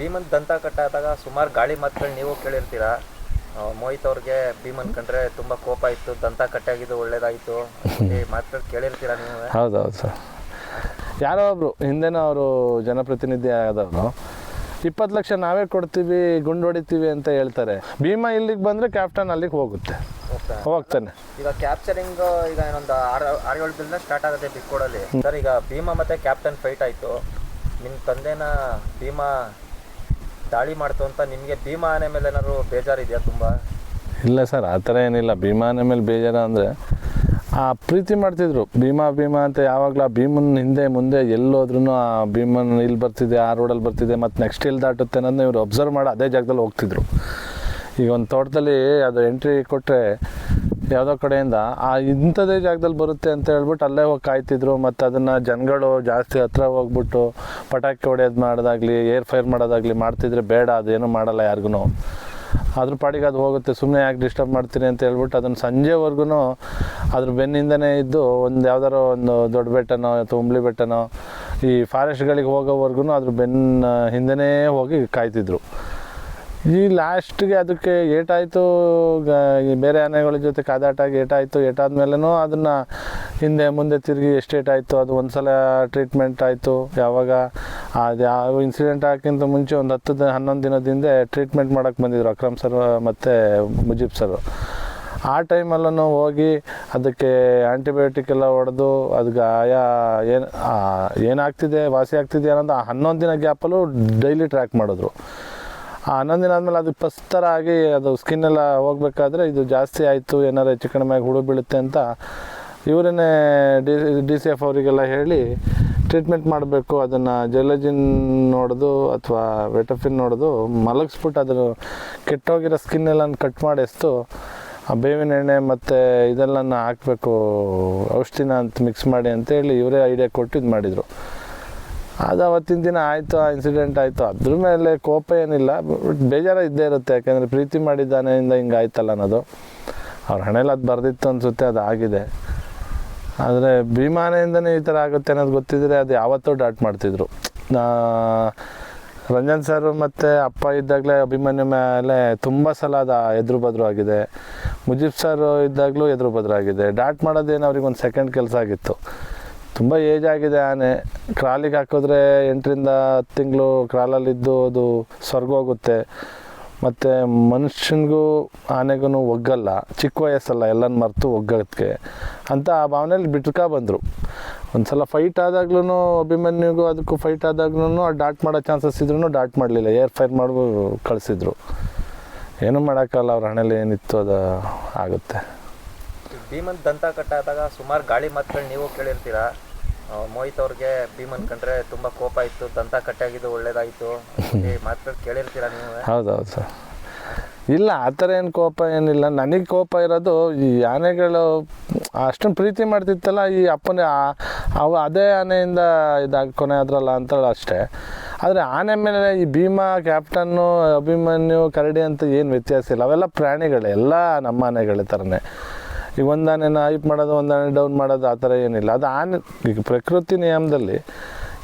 ಭೀಮನ್ ದಂತ ಕಟ್ಟಾದಾಗ ಸುಮಾರು ಗಾಳಿ ಮಾತುಗಳು ನೀವು ಕೇಳಿರ್ತೀರಾ? ಮೋಹಿತ್ ಅವ್ರಿಗೆ ಭೀಮನ್ ಕಂಡ್ರೆ ತುಂಬಾ ಕೋಪ ಇತ್ತು ದಂತ ಕಟ್ಟಾಗಿದ್ದು ಒಳ್ಳೇದಾಯ್ತು ಈ ಮಾತುಗಳು ಕೇಳಿರ್ತೀರಾ ನೀವು? ಹೌದೌದು ಸರ್. ಯಾರೋ ಒಬ್ರು ಹಿಂದೆನೂ ಅವರು ಜನಪ್ರತಿನಿಧಿ ಆದವರು ಇಪ್ಪತ್ತು ಲಕ್ಷ ನಾವೇ ಕೊಡ್ತೀವಿ ಗುಂಡು ಹೊಡಿತೀವಿ ಅಂತ ಹೇಳ್ತಾರೆ. ಭೀಮಾ ಇಲ್ಲಿಗೆ ಬಂದರೆ ಕ್ಯಾಪ್ಟನ್ ಅಲ್ಲಿಗೆ ಹೋಗುತ್ತೆ. ಹೋಗ್ತಾ ಹೋಗ್ತಾನೆ. ಈಗ ಕ್ಯಾಪ್ಚರಿಂಗ್ ಈಗ ಇನ್ನೊಂದು ಆರು ಆರು ಏಳು ದಿನ ಸ್ಟಾರ್ಟ್ ಆಗುತ್ತೆ ಬಿಕ್ಕೋಡಲ್ಲಿ ಸರ್ ಈಗ ಭೀಮಾ ಮತ್ತೆ ಕ್ಯಾಪ್ಟನ್ ಫೈಟ್ ಆಯ್ತು. ನಿಮ್ಮ ತಂದೆನ ಭೀಮಾ ದಾಳಿ ಮಾಡ್ತು ಅಂತ ನಿಮಗೆ ಭೀಮಾ ಆನೆ ಮೇಲೆ ಏನಾದ್ರು ಬೇಜಾರಿದೆಯಾ ತುಂಬ? ಇಲ್ಲ ಸರ್, ಆ ಥರ ಏನಿಲ್ಲ. ಭೀಮಾನೆ ಮೇಲೆ ಬೇಜಾರ ಅಂದರೆ, ಆ ಪ್ರೀತಿ ಮಾಡ್ತಿದ್ರು. ಭೀಮಾ ಭೀಮಾ ಅಂತ ಯಾವಾಗಲೂ ಆ ಭೀಮನ್ ಹಿಂದೆ ಮುಂದೆ ಎಲ್ಲೋದ್ರೂ ಆ ಭೀಮನ್ ಇಲ್ಲಿ ಬರ್ತಿದೆ, ಆ ರೋಡಲ್ಲಿ ಬರ್ತಿದೆ, ಮತ್ತು ನೆಕ್ಸ್ಟ್ ಇಲ್ಲಿ ದಾಟುತ್ತೆ ಅನ್ನೋದನ್ನ ಇವರು ಅಬ್ಸರ್ವ್ ಮಾಡಿ, ಅದೇ ಜಾಗದಲ್ಲಿ ಹೋಗ್ತಿದ್ರು. ಈಗ ಒಂದು ತೋಟದಲ್ಲಿ ಅದು ಎಂಟ್ರಿ ಕೊಟ್ಟರೆ ಯಾವುದೋ ಕಡೆಯಿಂದ, ಆ ಇಂಥದೇ ಜಾಗದಲ್ಲಿ ಬರುತ್ತೆ ಅಂತ ಹೇಳ್ಬಿಟ್ಟು ಅಲ್ಲೇ ಹೋಗಿ ಕಾಯ್ತಿದ್ರು. ಮತ್ತು ಅದನ್ನು ಜನಗಳು ಜಾಸ್ತಿ ಹತ್ರ ಹೋಗ್ಬಿಟ್ಟು ಪಟಾಕಿ ಹೊಡೆಯೋದು ಮಾಡೋದಾಗಲಿ, ಏರ್ ಫೈರ್ ಮಾಡೋದಾಗಲಿ ಮಾಡ್ತಿದ್ರೆ ಬೇಡ, ಅದೇನು ಮಾಡಲ್ಲ ಯಾರಿಗೂ ಅದ್ರ ಪಾಡಿಗೆ ಅದು ಹೋಗುತ್ತೆ. ಸುಮ್ಮನೆ ಯಾಕೆ ಡಿಸ್ಟರ್ಬ್ ಮಾಡ್ತೀನಿ ಅಂತ ಹೇಳ್ಬಿಟ್ಟು ಅದನ್ನು ಸಂಜೆವರೆಗೂ ಅದ್ರ ಬೆನ್ನಿಂದನೇ ಇದ್ದು ಒಂದು ಯಾವ್ದಾರೋ ಒಂದು ದೊಡ್ಡ ಬೆಟ್ಟನೋ ಅಥವಾ ಉಂಬ್ಳಿ ಬೆಟ್ಟನೋ ಈ ಫಾರೆಸ್ಟ್ಗಳಿಗೆ ಹೋಗೋವರೆಗೂ ಅದ್ರ ಬೆನ್ನ ಹಿಂದೆನೇ ಹೋಗಿ ಕಾಯ್ತಿದ್ರು. ಈ ಲಾಸ್ಟ್ಗೆ ಅದಕ್ಕೆ ಏಟಾಯಿತು ಬೇರೆ ಆನೆಗಳ ಜೊತೆ ಕಾದಾಟಾಗಿ ಏಟಾಯಿತು. ಏಟಾದ್ಮೇಲೆನೂ ಅದನ್ನು ಹಿಂದೆ ಮುಂದೆ ತಿರುಗಿ ಎಷ್ಟು ಏಟಾಯಿತು, ಅದು ಒಂದು ಸಲ ಟ್ರೀಟ್ಮೆಂಟ್ ಆಯಿತು. ಯಾವಾಗ? ಅದು ಯಾವ ಇನ್ಸಿಡೆಂಟ್ ಹಾಕಿಂತ ಮುಂಚೆ ಒಂದು ಹತ್ತು ದಿನ ಹನ್ನೊಂದು ದಿನದ ಹಿಂದೆ ಟ್ರೀಟ್ಮೆಂಟ್ ಮಾಡೋಕ್ಕೆ ಬಂದಿದ್ರು ಅಕ್ರಮ್ ಸರ್ ಮತ್ತು ಮುಜೀಬ್ ಸರ್ ಆ ಟೈಮಲ್ಲೂ ಹೋಗಿ ಅದಕ್ಕೆ ಆ್ಯಂಟಿಬಯೋಟಿಕ್ ಎಲ್ಲ ಹೊಡೆದು ಅದು ಗಾಯ ಏನು ಏನಾಗ್ತಿದೆ, ವಾಸಿ ಆಗ್ತಿದೆ ಅನ್ನೋದು ಆ ಹನ್ನೊಂದು ದಿನ ಗ್ಯಾಪಲ್ಲೂ ಡೈಲಿ ಟ್ರ್ಯಾಕ್ ಮಾಡಿದ್ರು. ಆ ಹನ್ನೊಂದು ಆದಮೇಲೆ ಅದು ಪಸ್ತರ ಆಗಿ ಅದು ಸ್ಕಿನ್ ಎಲ್ಲ ಹೋಗ್ಬೇಕಾದ್ರೆ ಇದು ಜಾಸ್ತಿ ಆಯಿತು ಏನಾರು ಹೆಚ್ಚು ಕಡಿಮೆ ಆಗಿ ಹುಳು ಬೀಳುತ್ತೆ ಅಂತ ಇವರನ್ನೇ ಡಿ ಡಿ ಸಿ ಎಫ್ ಅವರಿಗೆಲ್ಲ ಹೇಳಿ ಟ್ರೀಟ್ಮೆಂಟ್ ಮಾಡಬೇಕು. ಅದನ್ನು ಜೆಲಜಿನ್ ನೋಡೋದು ಅಥವಾ ವೆಟಫಿನ್ ನೋಡೋದು ಮಲಗಿಸ್ಬಿಟ್ಟು ಅದರ ಕೆಟ್ಟೋಗಿರೋ ಸ್ಕಿನ್ ಎಲ್ಲ ಕಟ್ ಮಾಡಿ ಎಸ್ತು ಆ ಬೇವಿನ ಎಣ್ಣೆ ಮತ್ತು ಇದೆಲ್ಲನ ಹಾಕಬೇಕು ಔಷಧಿನ ಅಂತ ಮಿಕ್ಸ್ ಮಾಡಿ ಅಂತೇಳಿ ಇವರೇ ಐಡಿಯಾ ಕೊಟ್ಟು ಇದು ಮಾಡಿದರು ಅದು ಅವತ್ತಿನ ದಿನ ಆಯಿತು, ಆ ಇನ್ಸಿಡೆಂಟ್ ಆಯಿತು. ಅದ್ರ ಮೇಲೆ ಕೋಪ ಏನಿಲ್ಲ. ಬಟ್ ಬೇಜಾರು ಇದ್ದೇ ಇರುತ್ತೆ. ಯಾಕೆಂದರೆ ಪ್ರೀತಿ ಮಾಡಿದ್ದಾನೆಯಿಂದ ಹಿಂಗೆ ಆಯ್ತಲ್ಲ ಅನ್ನೋದು. ಅವ್ರ ಹಣೆಯಲ್ಲಿ ಅದು ಬರೆದಿತ್ತು ಅನಿಸುತ್ತೆ, ಅದು ಆಗಿದೆ. ಆದರೆ ಭೀಮಾನೆಯಿಂದನೇ ಈ ಥರ ಆಗುತ್ತೆ ಅನ್ನೋದು ಗೊತ್ತಿದ್ರೆ ಅದು ಯಾವತ್ತೂ ಡಾಟ್ ಮಾಡ್ತಿದ್ರು. ರಂಜನ್ ಸರ್ ಮತ್ತು ಅಪ್ಪ ಇದ್ದಾಗಲೇ ಅಭಿಮನ್ಯು ಮೇಲೆ ತುಂಬ ಸಲ ಅದು ಎದುರು ಬದ್ರು ಆಗಿದೆ. ಮುಜೀಬ್ ಸರ್ ಇದ್ದಾಗಲೂ ಎದುರು ಬದ್ರು ಆಗಿದೆ. ಡಾಟ್ ಮಾಡೋದೇನು ಅವ್ರಿಗೆ ಒಂದು ಸೆಕೆಂಡ್ ಕೆಲಸ ಆಗಿತ್ತು. ತುಂಬ ಏಜ್ ಆಗಿದೆ ಆನೆ. ಕ್ರಾಲಿಗೆ ಹಾಕಿದ್ರೆ ಎಂಟರಿಂದ ಹತ್ತು ತಿಂಗಳು ಕ್ರಾಲಲ್ಲಿದ್ದು ಅದು ಸ್ವರ್ಗ ಹೋಗುತ್ತೆ. ಮತ್ತು ಮನುಷ್ಯನಿಗೂ ಆನೆಗೂ ಒಗ್ಗಲ್ಲ. ಚಿಕ್ಕ ವಯಸ್ಸಲ್ಲ, ಎಲ್ಲನ ಮರೆತು ಒಗ್ಗಕ್ಕೆ ಅಂತ ಆ ಭಾವನೆಯಲ್ಲಿ ಬಿಟ್ಕ ಬಂದರು. ಒಂದು ಸಲ ಫೈಟ್ ಆದಾಗ್ಲೂ ಅಭಿಮನ್ಯುಗೂ ಅದಕ್ಕೂ ಫೈಟ್ ಆದಾಗ್ಲೂ ಡಾಟ್ ಮಾಡೋ ಚಾನ್ಸಸ್ ಇದ್ರೂ ಡಾಟ್ ಮಾಡಲಿಲ್ಲ. ಏರ್ ಫೈರ್ ಮಾಡಿ ಕಳಿಸಿದ್ರು. ಏನೂ ಮಾಡೋಕ್ಕಲ್ಲ ಅವ್ರ ಹಣೆಯಲ್ಲಿ ಏನಿತ್ತು ಅದು ಆಗುತ್ತೆ. ಭೀಮನ್ ದಂತ ಕಟ್ಟಾದಾಗ ಸುಮಾರು ಗಾಳಿ ಮಾತುಗಳು ನೀವು ಕೇಳಿರ್ತೀರ? ಮೋಹಿತ್ ಅವ್ರಿಗೆ ಭೀಮನ್ ಕಂಡ್ರೆ ತುಂಬಾ ಕೋಪ ಇತ್ತು, ದಂತ ಕಟ್ಟಾಗಿದ್ದು ಒಳ್ಳೇದಾಯ್ತು ಈ ಮಾತುಗಳು ಕೇಳಿರ್ತೀರ ನೀವು? ಹೌದೌದು ಸರ್. ಇಲ್ಲ, ಆ ಥರ ಏನು ಕೋಪ ಏನಿಲ್ಲ. ನನಗೆ ಕೋಪ ಇರೋದು ಈ ಆನೆಗಳು ಅಷ್ಟೊಂದು ಪ್ರೀತಿ ಮಾಡ್ತಿತ್ತಲ್ಲ, ಈ ಅಪ್ಪನೇ ಅವು ಅದೇ ಆನೆಯಿಂದ ಇದಾಗಿ ಕೊನೆ ಆದ್ರಲ್ಲ ಅಂತೇಳಿ ಅಷ್ಟೇ. ಆದರೆ ಆನೆ ಮೇಲೆ ಈ ಭೀಮಾ, ಕ್ಯಾಪ್ಟನ್ನು, ಅಭಿಮನ್ಯು, ಕರಡಿ ಅಂತ ಏನು ವ್ಯತ್ಯಾಸ ಇಲ್ಲ. ಅವೆಲ್ಲ ಪ್ರಾಣಿಗಳೇ, ಎಲ್ಲ ನಮ್ಮ ಆನೆಗಳ ಥರನೇ. ಈಗ ಒಂದು ಆನೆನ ಹೈಪ್ ಮಾಡೋದು ಒಂದಾನೆ ಡೌನ್ ಮಾಡೋದು, ಆ ಥರ ಏನಿಲ್ಲ. ಅದು ಆನೆ, ಈಗ ಪ್ರಕೃತಿ ನಿಯಮದಲ್ಲಿ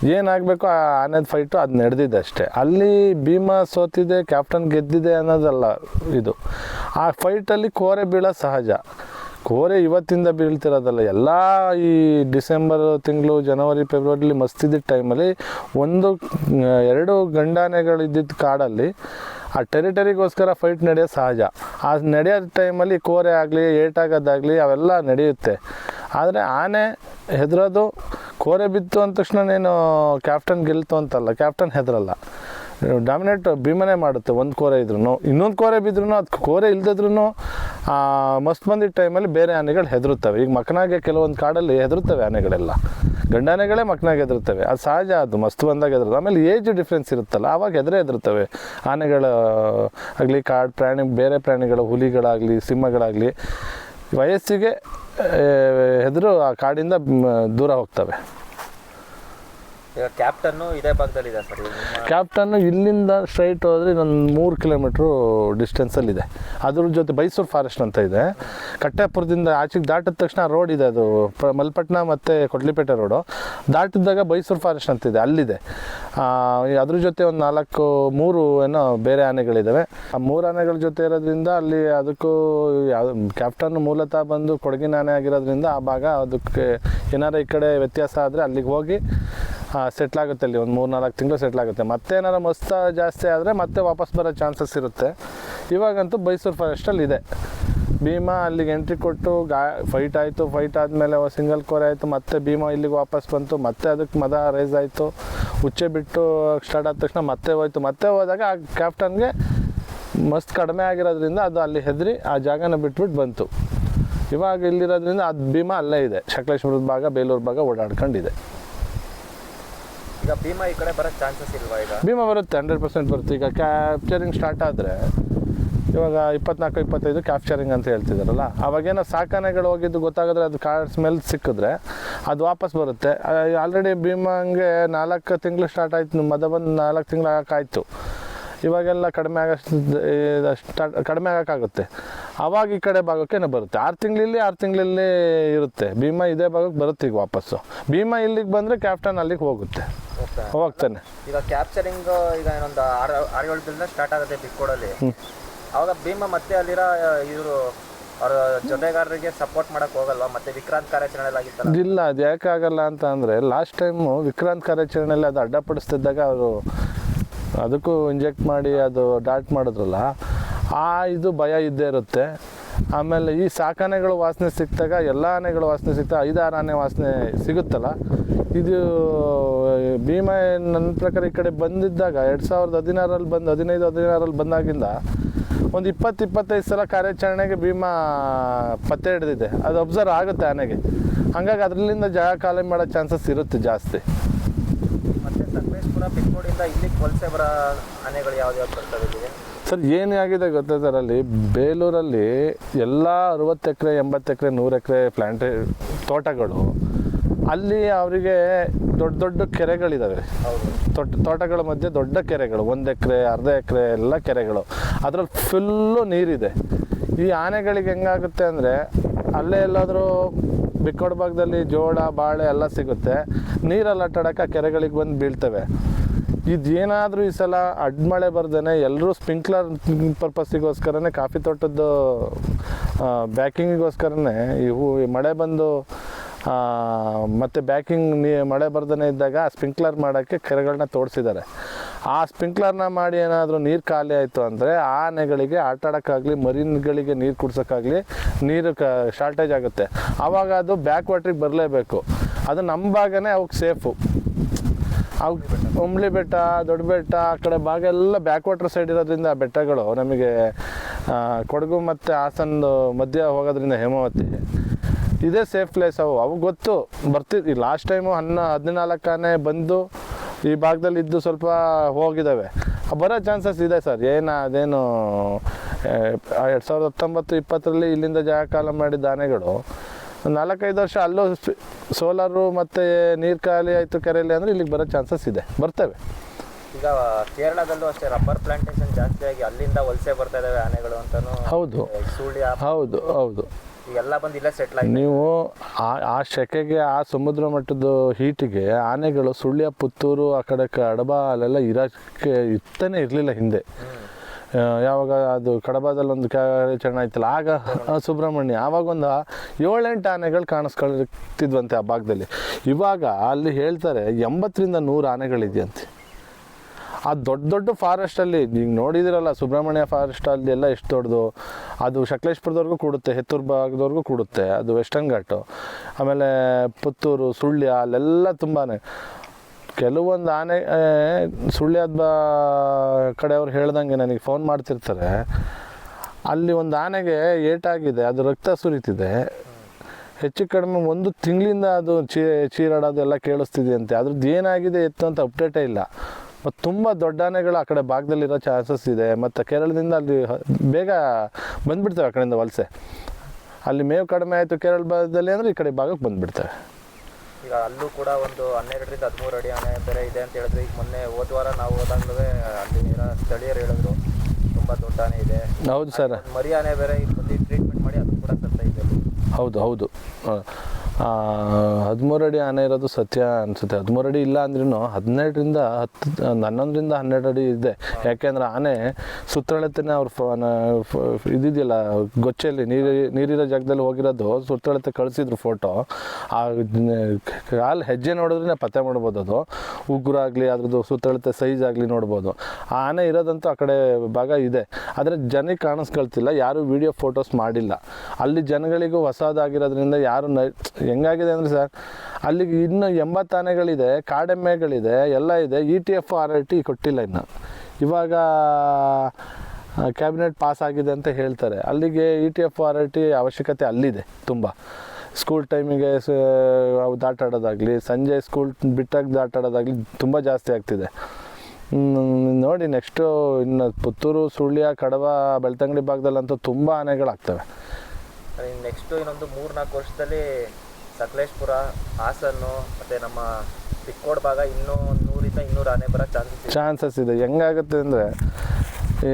ಏನಾಗಬೇಕು ಆ ಆನೆದ ಫೈಟು ಅದು ನಡೆದಿದೆ ಅಷ್ಟೇ. ಅಲ್ಲಿ ಭೀಮಾ ಸೋತಿದೆ ಕ್ಯಾಪ್ಟನ್ ಗೆದ್ದಿದೆ ಅನ್ನೋದಲ್ಲ ಇದು. ಆ ಫೈಟಲ್ಲಿ ಕೋರೆ ಬೀಳೋ ಸಹಜ. ಕೋರೆ ಇವತ್ತಿಂದ ಬೀಳ್ತಿರೋದಲ್ಲ. ಎಲ್ಲ ಈ ಡಿಸೆಂಬರ್ ತಿಂಗಳು, ಜನವರಿ, ಫೆಬ್ರವರಿಲಿ ಮಸ್ತಿದ್ದ ಟೈಮಲ್ಲಿ ಒಂದು ಎರಡು ಗಂಡಾನೆಗಳಿದ್ದಿದ್ದ ಕಾಡಲ್ಲಿ ಆ ಟೆರಿಟರಿಗೋಸ್ಕರ ಫೈಟ್ ನಡೆಯೋ ಸಹಜ. ಆ ನಡೆಯೋ ಟೈಮಲ್ಲಿ ಕೋರೆ ಆಗಲಿ, ಏಟಾಗೋದಾಗಲಿ ಅವೆಲ್ಲ ನಡೆಯುತ್ತೆ. ಆದರೆ ಆನೆ ಹೆದರೋದು ಕೋರೆ ಬಿತ್ತು ಅಂದ ತಕ್ಷಣ ನೀನು ಕ್ಯಾಪ್ಟನ್ ಗೆಲ್ತು ಅಂತಲ್ಲ ಕ್ಯಾಪ್ಟನ್ ಹೆದರಲ್ಲ. ಡಾಮಿನೇಟ್ ಭೀಮನೆ ಮಾಡುತ್ತೆ ಒಂದು ಕೋರೆ ಇದ್ರೂ ಇನ್ನೊಂದು ಕೋರೆ ಬಿದ್ರೂ ಅದು ಕೋರೆ ಇಲ್ದಿದ್ರೂ ಮಸ್ತ್ ಬಂದಿದ್ದ ಟೈಮಲ್ಲಿ ಬೇರೆ ಆನೆಗಳು ಹೆದರುತ್ತವೆ. ಈಗ ಮಕ್ಕನಾಗೆ ಕೆಲವೊಂದು ಕಾಡಲ್ಲಿ ಹೆದರುತ್ತವೆ ಆನೆಗಳೆಲ್ಲ. ಗಂಡಾನೆಗಳೇ ಮಕ್ಕನಾಗೆ ಹೆದರುತ್ತವೆ. ಅದು ಸಹಜ ಅದು, ಮಸ್ತ್ ಬಂದಾಗ ಹೆದರುತ್ತೆ ಆಮೇಲೆ ಏಜ್ ಡಿಫ್ರೆನ್ಸ್ ಇರುತ್ತಲ್ಲ, ಆವಾಗ ಹೆದರೇ ಹೆದರುತ್ತವೆ. ಆನೆಗಳ, ಆಗಲಿ ಕಾಡು ಪ್ರಾಣಿ, ಬೇರೆ ಪ್ರಾಣಿಗಳ, ಹುಲಿಗಳಾಗಲಿ, ಸಿಂಹಗಳಾಗಲಿ, ವಯಸ್ಸಿಗೆ ಹೆದರು ಆ ಕಾಡಿಂದ ದೂರ ಹೋಗ್ತವೆ. ಈಗ ಕ್ಯಾಪ್ಟನ್ನು ಇದೇ ಭಾಗದಲ್ಲಿದೆ ಸರ್ ಕ್ಯಾಪ್ಟನ್ನು ಕ್ಯಾಪ್ಟನ್ ಇಲ್ಲಿಂದ ಸ್ಟ್ರೈಟ್ ಹೋದ್ರೆ ಇನ್ನೊಂದು ಮೂರು ಕಿಲೋಮೀಟ್ರು ಡಿಸ್ಟೆನ್ಸಲ್ಲಿದೆ ಅದ್ರ ಜೊತೆ ಮೈಸೂರು ಫಾರೆಸ್ಟ್ ಅಂತ ಇದೆ. ಕಟ್ಟೆಪುರದಿಂದ ಆಚೆಗೆ ದಾಟಿದ ತಕ್ಷಣ ರೋಡ್ ಇದೆ ಅದು. ಮಲ್ಪಟ್ನ ಮತ್ತು ಕೊಡ್ಲಿಪೇಟೆ ರೋಡು ದಾಟಿದಾಗ ಮೈಸೂರು ಫಾರೆಸ್ಟ್ ಅಂತ ಇದೆ, ಅಲ್ಲಿದೆ. ಅದ್ರ ಜೊತೆ ಒಂದು ನಾಲ್ಕು, ಮೂರು ಏನೋ ಬೇರೆ ಆನೆಗಳಿದ್ದಾವೆ ಆ ಮೂರು ಆನೆಗಳ ಜೊತೆ ಇರೋದ್ರಿಂದ ಅಲ್ಲಿ ಅದಕ್ಕೂ ಯಾವ ಕ್ಯಾಪ್ಟನ್ ಮೂಲತಃ ಬಂದು ಕೊಡಗಿನ ಆನೆ ಆಗಿರೋದ್ರಿಂದ ಆ ಭಾಗ ಅದಕ್ಕೆ ಏನಾರ ಈ ಕಡೆ ವ್ಯತ್ಯಾಸ ಆದರೆ ಅಲ್ಲಿಗೆ ಹೋಗಿ ಸೆಟ್ಲ್ ಆಗುತ್ತೆ ಅಲ್ಲಿ. ಒಂದು ಮೂರು ನಾಲ್ಕು ತಿಂಗಳು ಸೆಟ್ಲ್ ಆಗುತ್ತೆ. ಮತ್ತೆ ಏನಾರು ಮಸ್ತ ಜಾಸ್ತಿ ಆದರೆ ಮತ್ತೆ ವಾಪಸ್ ಬರೋ ಚಾನ್ಸಸ್ ಇರುತ್ತೆ. ಇವಾಗಂತೂ ಮೈಸೂರು ಫಾರೆಸ್ಟಲ್ಲಿ ಇದೆ. ಭೀಮಾ ಅಲ್ಲಿಗೆ ಎಂಟ್ರಿ ಕೊಟ್ಟು ಗಾ ಫೈಟ್ ಆಯಿತು ಫೈಟ್ ಆದಮೇಲೆ ಸಿಂಗಲ್ ಕೋರ್ ಆಯಿತು, ಮತ್ತೆ ಭೀಮಾ ಇಲ್ಲಿಗೆ ವಾಪಸ್ ಬಂತು, ಮತ್ತೆ ಅದಕ್ಕೆ ಮದ ರೈಸ್ ಆಯಿತು, ಹುಚ್ಚೆ ಬಿಟ್ಟು ಸ್ಟಾರ್ಟ್ ಆದ ತಕ್ಷಣ ಮತ್ತೆ ಹೋಯ್ತು, ಮತ್ತೆ ಹೋದಾಗ ಆ ಕ್ಯಾಪ್ಟನ್ಗೆ ಮಸ್ತ್ ಕಡಿಮೆ ಆಗಿರೋದ್ರಿಂದ ಅದು ಅಲ್ಲಿ ಹೆದರಿ ಆ ಜಾಗನ ಬಿಟ್ಬಿಟ್ಟು ಬಂತು. ಇವಾಗ ಇಲ್ಲಿರೋದ್ರಿಂದ ಅದು ಭೀಮಾ ಅಲ್ಲೇ ಇದೆ. ಸಕಲೇಶ್ವರದ ಭಾಗ, ಬೇಲೂರು ಭಾಗ ಓಡಾಡ್ಕೊಂಡಿದೆ. ಈಗ ಭೀಮಾ ಈ ಕಡೆ ಬರೋ ಚಾನ್ಸಸ್ ಇಲ್ವಾ ಈಗ? ಭೀಮಾ ಬರುತ್ತೆ ಹಂಡ್ರೆಡ್ ಪರ್ಸೆಂಟ್ ಬರುತ್ತೆ. ಈಗ ಕ್ಯಾಪ್ಚರಿಂಗ್ ಸ್ಟಾರ್ಟ್ ಆದರೆ ಇವಾಗ ಇಪ್ಪತ್ನಾಲ್ಕು, ಇಪ್ಪತ್ತೈದು ಕ್ಯಾಪ್ಚರಿಂಗ್ ಅಂತ ಹೇಳ್ತಿದಾರಲ್ಲ, ಅವಾಗೇನೋ ಸಾಕಾನೆಗಳು ಹೋಗಿದ್ದು ಗೊತ್ತಾಗಿದ್ರೆ ಅದು ಕಾರ್ ಸ್ಮೆಲ್ ಸಿಕ್ಕಿದ್ರೆ ಅದು ವಾಪಸ್ ಬರುತ್ತೆ. ಆಲ್ರೆಡಿ ಭೀಮಂಗೆ ನಾಲ್ಕು ತಿಂಗಳು ಸ್ಟಾರ್ಟ್ ಆಯಿತು ಮದ ಬಂದು ನಾಲ್ಕು ತಿಂಗಳು ಆಗೋಕ್ಕಾಯ್ತು ಇವಾಗೆಲ್ಲ ಕಡಿಮೆ ಆಗಷ್ಟು ಕಡಿಮೆ ಆಗೋಕ್ಕಾಗುತ್ತೆ. ಆವಾಗ ಈ ಕಡೆ ಭಾಗಕ್ಕೆ ಬರುತ್ತೆ. ಆರು ತಿಂಗಳಲ್ಲಿ ಆರು ತಿಂಗಳಲ್ಲಿ ಇರುತ್ತೆ. ಭೀಮಾ ಇದೇ ಭಾಗಕ್ಕೆ ಬರುತ್ತೆ ಈಗ ವಾಪಸ್ಸು. ಭೀಮಾ ಇಲ್ಲಿಗೆ ಬಂದರೆ ಕ್ಯಾಪ್ಟನ್ ಅಲ್ಲಿಗೆ ಹೋಗುತ್ತೆ. ಹೋಗ್ತಾನೆ. ಈಗ ಕ್ಯಾಪ್ಚರಿಂಗ್ ಈಗ ಇನ್ನೊಂದು ಆರು ಆರು ಏಳು ದಿನದಿಂದ ಸ್ಟಾರ್ಟ್ ಆಗುತ್ತೆ ಬಿಕ್ಕೋಡಲ್ಲಿ. ಅವಾಗ ಭೀಮಾ ಮತ್ತೆ ಅಲ್ಲಿರೋ ಇವರು ಅವ್ರ ಜೊತೆಗಾರರಿಗೆ ಸಪೋರ್ಟ್ ಮಾಡಕ್ ಹೋಗಲ್ವಾ? ಮತ್ತೆ ವಿಕ್ರಾಂತ್ ಕಾರ್ಯಾಚರಣೆ ಆಗಿತ್ತು ಇಲ್ಲ ಅದು ಯಾಕೆ ಆಗಲ್ಲ ಅಂತ ಅಂದ್ರೆ ಲಾಸ್ಟ್ ಟೈಮು ವಿಕ್ರಾಂತ್ ಕಾರ್ಯಾಚರಣೆಯಲ್ಲಿ ಅದು ಅಡ್ಡಪಡಿಸ್ತಿದ್ದಾಗ ಅವರು ಅದಕ್ಕೂ ಇಂಜೆಕ್ಟ್ ಮಾಡಿ ಅದು ಡಾಟ್ ಮಾಡಿದ್ರಲ್ಲ, ಆ ಇದು ಭಯ ಇದ್ದೇ ಇರುತ್ತೆ. ಆಮೇಲೆ ಈ ಸಾಕಾನೆಗಳು ವಾಸನೆ ಸಿಕ್ಕಿದಾಗ, ಎಲ್ಲ ಆನೆಗಳು ವಾಸನೆ ಸಿಗ್ತಾ ಐದಾರು ಆನೆ ವಾಸನೆ ಸಿಗುತ್ತಲ್ಲ, ಇದು, ಭೀಮ ನನ್ನ ಪ್ರಕಾರ ಈ ಕಡೆ ಬಂದಿದ್ದಾಗ, ಎರಡು ಸಾವಿರದ ಹದಿನಾರಲ್ಲಿ ಬಂದು, ಹದಿನೈದು ಹದಿನಾರಲ್ಲಿ ಬಂದಾಗಿಂದ ಒಂದು ಇಪ್ಪತ್ತು, ಇಪ್ಪತ್ತೈದು ಸಲ ಕಾರ್ಯಾಚರಣೆಗೆ ಭೀಮಾ ಪತ್ತೆ ಹಿಡಿದಿದೆ. ಅದು ಅಬ್ಸರ್ವ್ ಆಗುತ್ತೆ ಆನೆಗೆ. ಹಂಗಾಗಿ ಅದರಲ್ಲಿಂದ ಜಾಗ ಖಾಲಿ ಮಾಡೋ ಚಾನ್ಸಸ್ ಇರುತ್ತೆ ಜಾಸ್ತಿ. ಮತ್ತೆ ಇಲ್ಲಿ ವಲಸೆ ಬರೋ ಆನೆಗಳು ಯಾವ್ದು ಬರ್ತವೆ ಸರ್ ಆಗಿದೆ ಗೊತ್ತಾ ಸರ್ ಅಲ್ಲಿ? ಬೇಲೂರಲ್ಲಿ ಎಲ್ಲ ಅರವತ್ತು ಎಕರೆ, ಎಂಬತ್ತು ಎಕರೆ, ನೂರು ಎಕರೆ ಪ್ಲಾಂಟೇ, ತೋಟಗಳು. ಅಲ್ಲಿ ಅವರಿಗೆ ದೊಡ್ಡ ದೊಡ್ಡ ಕೆರೆಗಳಿದ್ದಾವೆ ತೋಟ, ತೋಟಗಳ ಮಧ್ಯೆ ದೊಡ್ಡ ಕೆರೆಗಳು, ಒಂದು ಎಕರೆ, ಅರ್ಧ ಎಕರೆ ಎಲ್ಲ ಕೆರೆಗಳು. ಅದರಲ್ಲಿ ಫುಲ್ಲು ನೀರಿದೆ. ಈ ಆನೆಗಳಿಗೆ ಹೆಂಗಾಗುತ್ತೆ ಅಂದರೆ, ಅಲ್ಲೇ ಎಲ್ಲಾದರೂ ಬಿಕ್ಕೋಡ್ ಭಾಗದಲ್ಲಿ ಜೋಳ, ಬಾಳೆ ಎಲ್ಲ ಸಿಗುತ್ತೆ. ನೀರಲ್ಲಿ ಆಟಾಡೋಕೆ ಕೆರೆಗಳಿಗೆ ಬಂದು ಬೀಳ್ತವೆ. ಇದೇನಾದರೂ ಈ ಸಲ ಅಡ್ಮಳೆ ಬರ್ದೇ ಎಲ್ಲರೂ ಸ್ಪ್ರಿಂಕ್ಲರ್ ಪರ್ಪಸ್ಸಿಗೋಸ್ಕರನೇ ಕಾಫಿ ತೋಟದ್ದು ಬ್ಯಾಕಿಂಗಿಗೋಸ್ಕರನೇ ಈ ಮಳೆ ಬಂದು ಮತ್ತು ಬ್ಯಾಕಿಂಗ್ ನೀ, ಮಳೆ ಬರ್ದೇ ಇದ್ದಾಗ ಸ್ಪ್ರಿಂಕ್ಲರ್ ಮಾಡೋಕ್ಕೆ ಕೆರೆಗಳನ್ನ ತೋಡಿಸಿದ್ದಾರೆ. ಆ ಸ್ಪ್ರಿಂಕ್ಲರ್ನ ಮಾಡಿ ಏನಾದರೂ ನೀರು ಖಾಲಿ ಆಯಿತು ಅಂದರೆ ಆನೆಗಳಿಗೆ ಆಟ ಆಡೋಕ್ಕಾಗಲಿ, ಮರಿನ್ಗಳಿಗೆ ನೀರು ಕುಡ್ಸೋಕ್ಕಾಗಲಿ ನೀರು ಕ, ಶಾರ್ಟೇಜ್ ಆಗುತ್ತೆ. ಆವಾಗ ಅದು ಬ್ಯಾಕ್ ವಾಟ್ರಿಗೆ ಬರಲೇಬೇಕು. ಅದು ನಮ್ಮ ಭಾಗನೇ ಅವಕ್ಕೆ ಸೇಫು. ಉಂಬ್ಳಿ ಬೆಟ್ಟ, ದೊಡ್ಡ ಬೆಟ್ಟ, ಆ ಕಡೆ ಭಾಗ ಎಲ್ಲ ಬ್ಯಾಕ್ ವಾಟರ್ ಸೈಡ್ ಇರೋದ್ರಿಂದ ಬೆಟ್ಟಗಳು ನಮಗೆ ಕೊಡಗು ಮತ್ತು ಹಾಸನದ ಮಧ್ಯ ಹೋಗೋದ್ರಿಂದ ಹೇಮಾವತಿ. ಇದೇ ಸೇಫ್ ಪ್ಲೇಸ್ ಅವು. ಅವು ಗೊತ್ತು ಬರ್ತಿದ್ವಿ ಲಾಸ್ಟ್ ಟೈಮು ಹನ್ನ, ಹದಿನಾಲ್ಕಾನೆ ಬಂದು ಈ ಭಾಗದಲ್ಲಿ ಇದ್ದು ಸ್ವಲ್ಪ ಹೋಗಿದ್ದಾವೆ. ಬರೋ ಚಾನ್ಸಸ್ ಇದೆ ಸರ್. ಏನು, ಅದೇನು ಎರಡು ಸಾವಿರದ ಹತ್ತೊಂಬತ್ತು ಇಪ್ಪತ್ತರಲ್ಲಿ ಇಲ್ಲಿಂದ ಜಾಗ ಕಾಲ ಮಾಡಿದ ಆನೆಗಳು ನಾಲ್ಕೈದು ವರ್ಷ ಅಲ್ಲೂ ಸೋಲಾರು ಮತ್ತು ನೀರು ಖಾಲಿ ಆಯಿತು ಕೆರೆಯಲ್ಲಿ ಅಂದರೆ ಇಲ್ಲಿಗೆ ಬರೋ ಚಾನ್ಸಸ್ ಇದೆ. ಬರ್ತವೆ. ಈಗ ಕೇರಳದಲ್ಲೂ ಅಷ್ಟೇ ರಬ್ಬರ್ ಪ್ಲಾಂಟೇಶನ್ ಜಾಸ್ತಿ ಆಗಿ ಅಲ್ಲಿಂದ ವಲಸೆ ಬರ್ತಾ ಇದಾವೆ ಆನೆಗಳು ಅಂತಾನು ಹೌದು. ಸುಳ್ಯ ಹೌದು ಹೌದು. ಎಲ್ಲ ಬಂದು ಇಲ್ಲೇ ಸೆಟ್ಲ್ ಆಗಿ ನೀವು ಆ ಆ ಸೆಕೆಗೆ ಆ ಸಮುದ್ರ ಮಟ್ಟದ ಹೀಟಿಗೆ ಆನೆಗಳು ಸುಳ್ಯ ಪುತ್ತೂರು ಆ ಕಡೆ ಕಡಬ ಅಲ್ಲೆಲ್ಲ ಇರೋಕ್ಕೆ ಇತ್ತನೇ ಇರಲಿಲ್ಲ ಹಿಂದೆ. ಯಾವಾಗ ಅದು ಕಡಬದಲ್ಲಿ ಒಂದು ಕಾರ್ಯಾಚರಣೆ ಆಯ್ತಲ್ಲ, ಆಗ ಸುಬ್ರಹ್ಮಣ್ಯ ಆವಾಗ ಒಂದು ಏಳೆಂಟು ಆನೆಗಳು ಕಾಣಿಸ್ಕೊಳ್ತಿದ್ವಂತೆ ಆ ಭಾಗದಲ್ಲಿ. ಇವಾಗ ಅಲ್ಲಿ ಹೇಳ್ತಾರೆ ಎಂಬತ್ತರಿಂದ ನೂರು ಆನೆಗಳಿದೆಯಂತೆ. ಆ ದೊಡ್ಡ ದೊಡ್ಡ ಫಾರೆಸ್ಟಲ್ಲಿ ಈಗ ನೋಡಿದಿರಲ್ಲ, ಸುಬ್ರಹ್ಮಣ್ಯ ಫಾರೆಸ್ಟ್ ಅಲ್ಲಿ ಎಲ್ಲ ಎಷ್ಟು ದೊಡ್ಡದು? ಅದು ಸಕಲೇಶ್ಪುರದವರೆಗೂ ಕೂಡುತ್ತೆ, ಹೆತ್ತೂರು ಭಾಗದವರೆಗೂ ಕೂಡುತ್ತೆ, ಅದು ವೆಸ್ಟರ್ನ್ ಘಾಟು ಆಮೇಲೆ ಪುತ್ತೂರು, ಸುಳ್ಯ, ಅಲ್ಲೆಲ್ಲ ತುಂಬಾ ಕೆಲವೊಂದು ಆನೆ ಸುಳ್ಯದ ಕಡೆಯವ್ರು ಹೇಳ್ದಂಗೆ ನನಗೆ ಫೋನ್ ಮಾಡ್ತಿರ್ತಾರೆ. ಅಲ್ಲಿ ಒಂದು ಆನೆಗೆ ಏಟಾಗಿದೆ, ಅದು ರಕ್ತ ಸುರಿತಿದೆ. ಹೆಚ್ಚು ಕಡಿಮೆ ಒಂದು ತಿಂಗಳಿಂದ ಅದು ಚೀ ಚೀರಾಡೋದು ಎಲ್ಲ ಕೇಳಿಸ್ತಿದೆಯಂತೆ. ಅದ್ರದ್ದು ಏನಾಗಿದೆ ಎತ್ತು ಅಂತ ಅಪ್ಡೇಟೇ ಇಲ್ಲ. ಮತ್ತು ತುಂಬ ದೊಡ್ಡ ಆನೆಗಳು ಆ ಕಡೆ ಭಾಗದಲ್ಲಿರೋ ಚಾನ್ಸಸ್ ಇದೆ. ಮತ್ತು ಕೇರಳದಿಂದ ಅಲ್ಲಿ ಬೇಗ ಬಂದುಬಿಡ್ತವೆ ಆ ಕಡೆಯಿಂದ ವಲಸೆ. ಅಲ್ಲಿ ಮೇವು ಕಡಿಮೆ ಆಯಿತು ಕೇರಳ ಭಾಗದಲ್ಲಿ ಅಂದರೆ ಈ ಕಡೆ ಭಾಗಕ್ಕೆ ಬಂದುಬಿಡ್ತವೆ. ಈಗ ಅಲ್ಲೂ ಕೂಡ ಒಂದು ಹನ್ನೆರಡರಿಂದ ಹದಿಮೂರು ಅಡಿ ಆನೆ ಬೇರೆ ಇದೆ ಅಂತ ಹೇಳಿದ್ರು. ಈಗ ಮೊನ್ನೆ ಹೋದ ವಾರ ನಾವು ಹೋದಾಗ್ಲೂ ಅಲ್ಲಿ ಸ್ಥಳೀಯರು ಹೇಳಿದ್ರು ತುಂಬ ದೊಡ್ಡ ಆನೆ ಇದೆ. ಹೌದು ಸರ್. ಮರಿ ಆನೆ ಬೇರೆ ಇಲ್ಲಿ ಬಂದು ಟ್ರೀಟ್ಮೆಂಟ್ ಮಾಡಿ ಅದು ಕೂಡ ಸತ್ತೈತೆ ಹೌದು ಹೌದು. ಹದಿಮೂರು ಅಡಿ ಆನೆ ಇರೋದು ಸತ್ಯ ಅನಿಸುತ್ತೆ. ಹದಿಮೂರು ಅಡಿ ಇಲ್ಲ ಅಂದ್ರೂ ಹದಿನೆರಡರಿಂದ ಹತ್ತು, ಹನ್ನೊಂದರಿಂದ ಹನ್ನೆರಡು ಅಡಿ ಇದೆ. ಯಾಕೆಂದ್ರೆ ಆನೆ ಸುತ್ತಳತೆನೇ ಅವ್ರ ಇದಿದೆಯಲ್ಲ ಗೊಚ್ಚೆಯಲ್ಲಿ ನೀರು, ನೀರಿರೋ ಜಾಗದಲ್ಲಿ ಹೋಗಿರೋದು ಸುತ್ತಳತೆ ಕಳಿಸಿದ್ರು ಫೋಟೋ ಆ, ಕಾಲು ಹೆಜ್ಜೆ ನೋಡಿದ್ರೆ ಪತ್ತೆ ಮಾಡ್ಬೋದು ಅದು. ಉಗುರು ಆಗಲಿ ಅದ್ರದ್ದು ಸುತ್ತಳತೆ ಸೈಜ್ ಆಗಲಿ ನೋಡ್ಬೋದು. ಆ ಆನೆ ಇರೋದಂತೂ ಆ ಕಡೆ ಭಾಗ ಇದೆ. ಆದರೆ ಜನಕ್ಕೆ ಕಾಣಿಸ್ಕೊಳ್ತಿಲ್ಲ, ಯಾರು ವಿಡಿಯೋ ಫೋಟೋಸ್ ಮಾಡಿಲ್ಲ. ಅಲ್ಲಿ ಜನಗಳಿಗೂ ಹೊಸದಾಗಿರೋದ್ರಿಂದ ಯಾರು ನ ಹೆಂಗಾಗಿದೆ ಅಂದರೆ ಸರ್, ಅಲ್ಲಿಗೆ ಇನ್ನು ಎಂಬತ್ತು ಆನೆಗಳಿದೆ, ಕಾಡೆಮ್ಮೆಗಳಿದೆ, ಎಲ್ಲ ಇದೆ. E T F R I T ಕೊಟ್ಟಿಲ್ಲ ಇನ್ನು. ಇವಾಗ ಕ್ಯಾಬಿನೆಟ್ ಪಾಸ್ ಆಗಿದೆ ಅಂತ ಹೇಳ್ತಾರೆ. ಅಲ್ಲಿಗೆ E T F R I T ಅವಶ್ಯಕತೆ ಅಲ್ಲಿದೆ ತುಂಬ. ಸ್ಕೂಲ್ ಟೈಮಿಗೆ ದಾಟಾಡೋದಾಗಲಿ, ಸಂಜೆ ಸ್ಕೂಲ್ ಬಿಟ್ಟಾಗ ದಾಟಾಡೋದಾಗಲಿ ತುಂಬ ಜಾಸ್ತಿ ಆಗ್ತಿದೆ. ನೋಡಿ ನೆಕ್ಸ್ಟು ಇನ್ನು ಪುತ್ತೂರು, ಸುಳ್ಯ, ಕಡವ, ಬೆಳ್ತಂಗಡಿ ಭಾಗದಲ್ಲಂತೂ ತುಂಬ ಆನೆಗಳಾಗ್ತವೆ. ನೆಕ್ಸ್ಟು ಇನ್ನೊಂದು ಮೂರು ನಾಲ್ಕು ವರ್ಷದಲ್ಲಿ ಸಕಲೇಶ್ಪುರ, ಹಾಸನ್ನು, ಮತ್ತು ನಮ್ಮ ಚಿಕ್ಕೋಡ್ ಭಾಗ ಇನ್ನೂ ನೂರಿಂದ ಇನ್ನೂರು ಆನೆ ಬರೋ ಚಾನ್ಸಸ್ ಚಾನ್ಸಸ್ ಇದೆ. ಹೆಂಗಾಗುತ್ತೆ ಅಂದರೆ,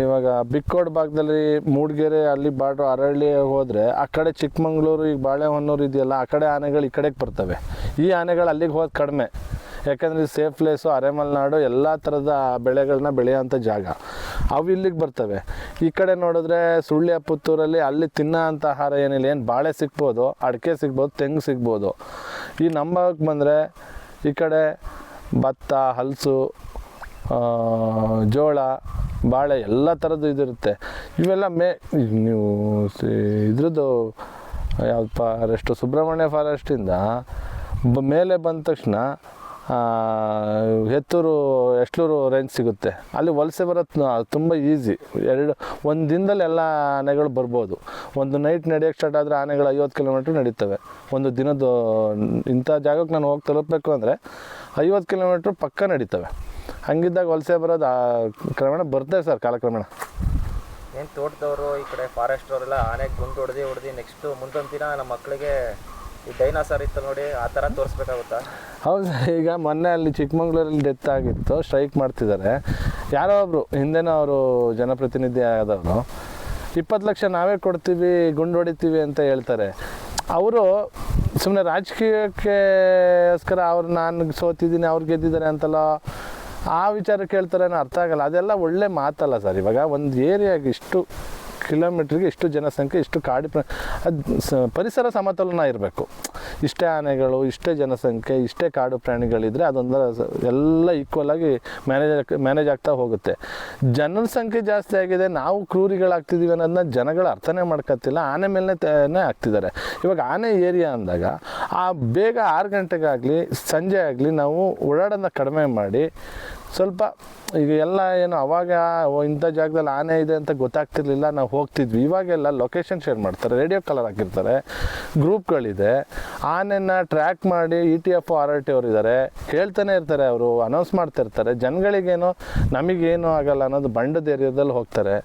ಇವಾಗ ಬಿಕ್ಕೋಡ್ ಭಾಗದಲ್ಲಿ ಮೂಡಿಗೆರೆ, ಅಲ್ಲಿ ಬಾಡ್ರು ಅರಳ್ಳಿ ಹೋದರೆ ಆ ಕಡೆ ಚಿಕ್ಕಮಂಗ್ಳೂರು, ಈಗ ಬಾಳೆಹೊನ್ನೂರು ಇದೆಯಲ್ಲ, ಆ ಕಡೆ ಆನೆಗಳು ಈ ಕಡೆಗೆ ಬರ್ತವೆ. ಈ ಆನೆಗಳು ಅಲ್ಲಿಗೆ ಹೋದ ಕಡಿಮೆ. ಯಾಕಂದರೆ ಸೇಫ್ ಪ್ಲೇಸು ಅರೆಮಲೆನಾಡು, ಎಲ್ಲ ಥರದ ಬೆಳೆಗಳನ್ನ ಬೆಳೆಯೋಂಥ ಜಾಗ. ಅವು ಇಲ್ಲಿಗೆ ಬರ್ತವೆ. ಈ ಕಡೆ ನೋಡಿದ್ರೆ ಸುಳ್ಯ ಪುತ್ತೂರಲ್ಲಿ ಅಲ್ಲಿ ತಿನ್ನೋ ಅಂಥ ಆಹಾರ ಏನಿಲ್ಲ. ಏನು ಬಾಳೆ ಸಿಗ್ಬೋದು, ಅಡಿಕೆ ಸಿಗ್ಬೋದು, ತೆಂಗು ಸಿಗ್ಬೋದು. ಈ ನಮ್ಮ ಭಾಗಕ್ಕೆ ಬಂದರೆ ಈ ಕಡೆ ಭತ್ತ, ಹಲಸು ಜೋಳ, ಬಾಳೆ ಎಲ್ಲ ಥರದ್ದು ಇದಿರುತ್ತೆ. ಇವೆಲ್ಲ ಮೇ, ನೀವು ಇದ್ರದ್ದು ಯಾವ ಫಾರೆಸ್ಟು ಸುಬ್ರಹ್ಮಣ್ಯ ಫಾರೆಸ್ಟಿಂದ ಮೇಲೆ ಬಂದ ತಕ್ಷಣ ಆ, ಹೆತ್ತೂರು ಎಷ್ಲೂರು ರೇಂಜ್ ಸಿಗುತ್ತೆ. ಅಲ್ಲಿ ವಲಸೆ ಬರೋದು ತುಂಬ ಈಸಿ ಎರಡು ಒಂದು ದಿನದಲ್ಲಿ ಎಲ್ಲ ಆನೆಗಳು ಬರ್ಬೋದು. ಒಂದು ನೈಟ್ ನಡೆಯೋಕ್ಕೆ ಸ್ಟಾರ್ಟ್ ಆದರೆ ಆನೆಗಳು ಐವತ್ತು ಕಿಲೋಮೀಟ್ರ್ ನಡೀತವೆ. ಒಂದು ದಿನದ ಇಂಥ ಜಾಗಕ್ಕೆ ನಾನು ಹೋಗಿ ತಲುಪಬೇಕು ಅಂದರೆ ಐವತ್ತು ಕಿಲೋಮೀಟ್ರ್ ಪಕ್ಕ ನಡೀತವೆ. ಹಂಗಿದ್ದಾಗ ವಲಸೆ ಬರೋದು ಆ ಕ್ರಮೇಣ ಬರ್ತಾರೆ ಸರ್ ಕಾಲಕ್ರಮೇಣ. ಏನು ತೋಟದವರು ಈ ಕಡೆ ಫಾರೆಸ್ಟ್ ಅವರೆಲ್ಲ ಆನೆಗೆ ಗುಂಡು ಹೊಡೆದು ಹೊಡೆದು ನೆಕ್ಸ್ಟು ಮುಂದೊಂದು ದಿನ ನಮ್ಮ ಮಕ್ಕಳಿಗೆ ಈ ಡೈನಾಸರ್ ಇತ್ತು ನೋಡಿ, ಆ ಥರ ತೋರಿಸ್ಬೇಕಾಗುತ್ತಾ? ಹೌದು ಈಗ ಮೊನ್ನೆ ಅಲ್ಲಿ ಚಿಕ್ಕಮಂಗ್ಳೂರಲ್ಲಿ ಡೆತ್ ಆಗಿತ್ತು ಸ್ಟ್ರೈಕ್ ಮಾಡ್ತಿದ್ದಾರೆ. ಯಾರೋ ಒಬ್ಬರು ಹಿಂದೆನೂ ಅವರು ಜನಪ್ರತಿನಿಧಿ ಆದವರು. ಇಪ್ಪತ್ತು ಲಕ್ಷ ನಾವೇ ಕೊಡ್ತೀವಿ, ಗುಂಡು ಹೊಡಿತೀವಿ ಅಂತ ಹೇಳ್ತಾರೆ. ಅವರು ಸುಮ್ಮನೆ ರಾಜಕೀಯಕ್ಕೋಸ್ಕರ ಅವ್ರು ನಾನು ಸೋತಿದ್ದೀನಿ, ಅವ್ರು ಗೆದ್ದಿದ್ದಾರೆ ಅಂತಲ್ಲ, ಆ ವಿಚಾರ ಕೇಳ್ತಾರೆ ಅನ್ನೋ ಅರ್ಥ ಆಗಲ್ಲ. ಅದೆಲ್ಲ ಒಳ್ಳೆ ಮಾತಲ್ಲ ಸರ್, ಇವಾಗ ಒಂದು ಏರಿಯಾಗೆ ಇಷ್ಟು ಕಿಲೋಮೀಟ್ರಿಗೆ ಇಷ್ಟು ಜನಸಂಖ್ಯೆ, ಇಷ್ಟು ಕಾಡು ಪರಿಸರ ಸಮತೋಲನ ಇರಬೇಕು. ಇಷ್ಟೇ ಆನೆಗಳು, ಇಷ್ಟೇ ಜನಸಂಖ್ಯೆ, ಇಷ್ಟೇ ಕಾಡು ಪ್ರಾಣಿಗಳಿದ್ರೆ ಅದೊಂದು ಎಲ್ಲ ಈಕ್ವಲ್ ಆಗಿ ಮ್ಯಾನೇಜ್ ಮ್ಯಾನೇಜ್ ಆಗ್ತಾ ಹೋಗುತ್ತೆ. ಜನರ ಸಂಖ್ಯೆ ಜಾಸ್ತಿ ಆಗಿದೆ, ನಾವು ಕ್ರೂರಿಗಳಾಗ್ತಿದ್ದೀವಿ ಅನ್ನೋದನ್ನ ಜನಗಳು ಅರ್ಥನೇ ಮಾಡ್ಕೊತಿಲ್ಲ, ಆನೆ ಮೇಲೆ ಆಗ್ತಿದ್ದಾರೆ. ಇವಾಗ ಆನೆ ಏರಿಯಾ ಅಂದಾಗ, ಆ ಬೇಗ ಆರು ಗಂಟೆಗಾಗಲಿ, ಸಂಜೆ ಆಗಲಿ ನಾವು ಓಡಾಡೋದನ್ನ ಕಡಿಮೆ ಮಾಡಿ ಸ್ವಲ್ಪ ಈಗ ಎಲ್ಲ ಏನು ಅವಾಗ ಇಂಥ ಜಾಗದಲ್ಲಿ ಆನೆ ಇದೆ ಅಂತ ಗೊತ್ತಾಗ್ತಿರ್ಲಿಲ್ಲ, ನಾವು ಹೋಗ್ತಿದ್ವಿ. ಇವಾಗೆಲ್ಲ ಲೊಕೇಶನ್ ಶೇರ್ ಮಾಡ್ತಾರೆ ರೇಡಿಯೋ ಕಲರ್ ಹಾಕಿರ್ತಾರೆ ಗ್ರೂಪ್ಗಳಿದೆ ಆನೆನ ಟ್ರ್ಯಾಕ್ ಮಾಡಿ E T F R R T ಅವ್ರು ಇದ್ದಾರೆ ಹೇಳ್ತಾನೆ ಇರ್ತಾರೆ ಅವರು ಅನೌನ್ಸ್ ಮಾಡ್ತಾ ಇರ್ತಾರೆ. ಜನಗಳಿಗೇನು ನಮಗೇನು ಆಗಲ್ಲ ಅನ್ನೋದು ಬಂಡದ ಏರಿಯಾದಲ್ಲಿ ಹೋಗ್ತಾರೆ.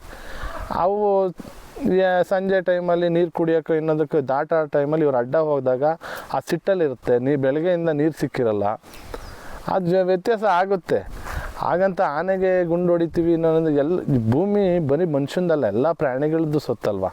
ಅವು ಸಂಜೆ ಟೈಮಲ್ಲಿ ನೀರು ಕುಡಿಯೋಕೆ ಇನ್ನೊಂದಕ್ಕೆ ದಾಟ ಟೈಮಲ್ಲಿ ಇವ್ರು ಅಡ್ಡ ಹೋದಾಗ ಆ ಸಿಟ್ಟಲ್ಲಿರುತ್ತೆ. ನೀ ಬೆಳಗ್ಗೆಯಿಂದ ನೀರು ಸಿಕ್ಕಿರಲ್ಲ. ಅದು ವ್ಯತ್ಯಾಸ ಆಗುತ್ತೆ. ಹಾಗಂತ ಆನೆಗೆ ಗುಂಡು ಹೊಡಿತೀವಿ ಅನ್ನೋದು ಎಲ್ಲ ಭೂಮಿ ಬರೀ ಮನುಷ್ಯಂದಲ್ಲ, ಎಲ್ಲ ಪ್ರಾಣಿಗಳದ್ದು ಸೊತ್ತಲ್ವಾ?